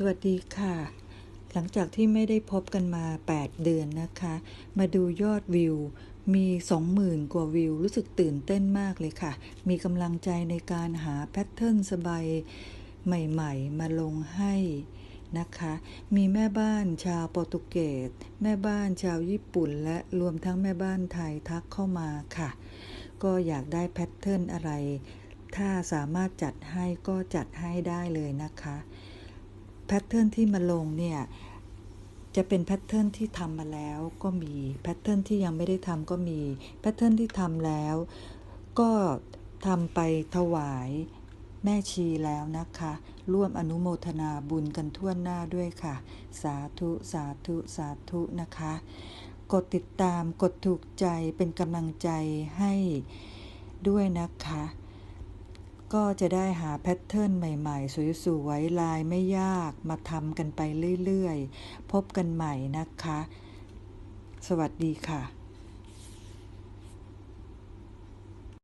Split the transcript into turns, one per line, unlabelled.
สวัสดีค่ะ หลังจากที่ไม่ได้พบกันมา 8 เดือนนะคะ มาดูยอดวิว มี 20,000 กว่าวิว รู้สึกตื่นเต้นมากเลยค่ะ มีกำลังใจในการหาแพทเทิร์นสบายใหม่ๆ มาลงให้นะคะ มีแม่บ้านชาวโปรตุเกส แม่บ้านชาวญี่ปุ่น และรวมทั้งแม่บ้านไทยทักเข้ามาค่ะ ก็อยากได้แพทเทิร์นอะไร ถ้าสามารถจัดให้ก็จัดให้ได้เลยนะคะ แพทเทิร์นที่มาลงเนี่ยจะเป็นแพทเทิร์นที่ทำมาแล้วก็มีแพทเทิร์นที่ยังไม่ได้ทำก็มีแพทเทิร์นที่ทำแล้ว ก็ทำไปถวายแม่ชีแล้วนะคะ ร่วมอนุโมทนาบุญกันทั่วหน้าด้วยค่ะ สาธุสาธุสาธุนะคะ กดติดตามกดถูกใจเป็นกำลังใจให้ด้วยนะคะ ก็จะได้หาแพทเทิร์นใหม่ๆ สวยๆลายไม่ยากมาทำกันไปเรื่อยๆ พบกันใหม่นะคะ สวัสดีค่ะ